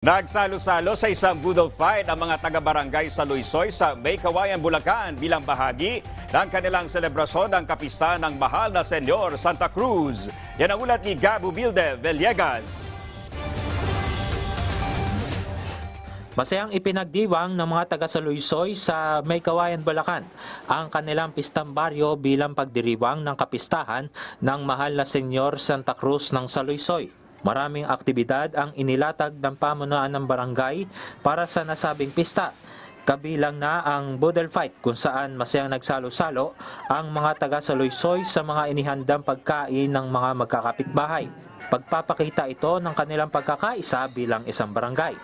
Nagsalo-salo sa isang budol fight ang mga taga-barangay sa Luisoy sa May Kawayan, Bulacan bilang bahagi ng kanilang selebrasyon ng kapistahan ng mahal na Senyor Santa Cruz. Yan ang ulat ni Gabo Bilde Villegas. Masayang ipinagdiwang ng mga taga Saluйsoy sa May Kawayan, Bulacan ang kanilang pistang baryo bilang pagdiriwang ng kapistahan ng mahal na Senyor Santa Cruz ng Saluйsoy. Maraming aktibidad ang inilatag ng pamunuan ng barangay para sa nasabing pista. Kabilang na ang Budel Fight kung saan masayang nagsalo-salo ang mga taga Saluйsoy sa mga inihandang pagkain ng mga magkakapitbahay. Pagpapakita ito ng kanilang pagkakaisa bilang isang barangay.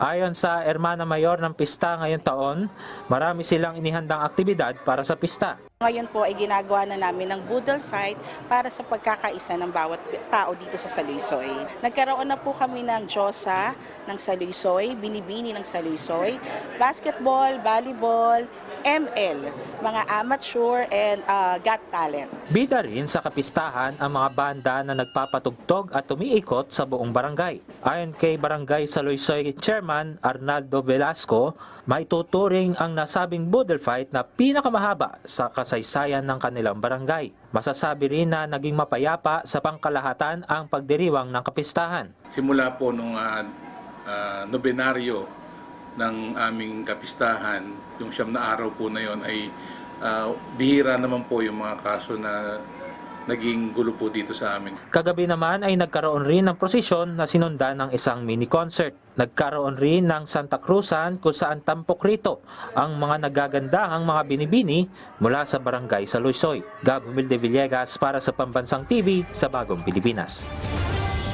Ayon sa Hermana Mayor ng pista ngayon taon, marami silang inihandang aktibidad para sa pista. Ngayon po ay ginagawa na namin ng boodle fight para sa pagkakaisa ng bawat tao dito sa Saluisoy. Nagkaroon na po kami ng Josa ng Saluisoy, Binibini ng Saluisoy, basketball, volleyball, ML, mga amateur and uh, got talent. Bida rin sa kapistahan ang mga banda na nagpapatugtog at umiikot sa buong barangay. Ayon kay Barangay Saluisoy Chairman Arnaldo Velasco, maituturing ang nasabing boodle fight na pinakamahaba sa kas kasaysayan ng kanilang barangay. Masasabi rin na naging mapayapa sa pangkalahatan ang pagdiriwang ng kapistahan. simula po nung ah, ah, nobenaryo ng aming kapistahan, yung siyam na araw po na yon ay ah, bihira naman po yung mga kaso na naging gulo po dito sa amin. Kagabi naman ay nagkaroon rin ng prosesyon na sinundan ng isang mini concert. Nagkaroon rin ng Santa Cruzan kung saan tampok rito ang mga nagagandahang mga binibini mula sa barangay sa Luisoy. Gab Humilde Villegas para sa Pambansang TV sa Bagong Pilipinas.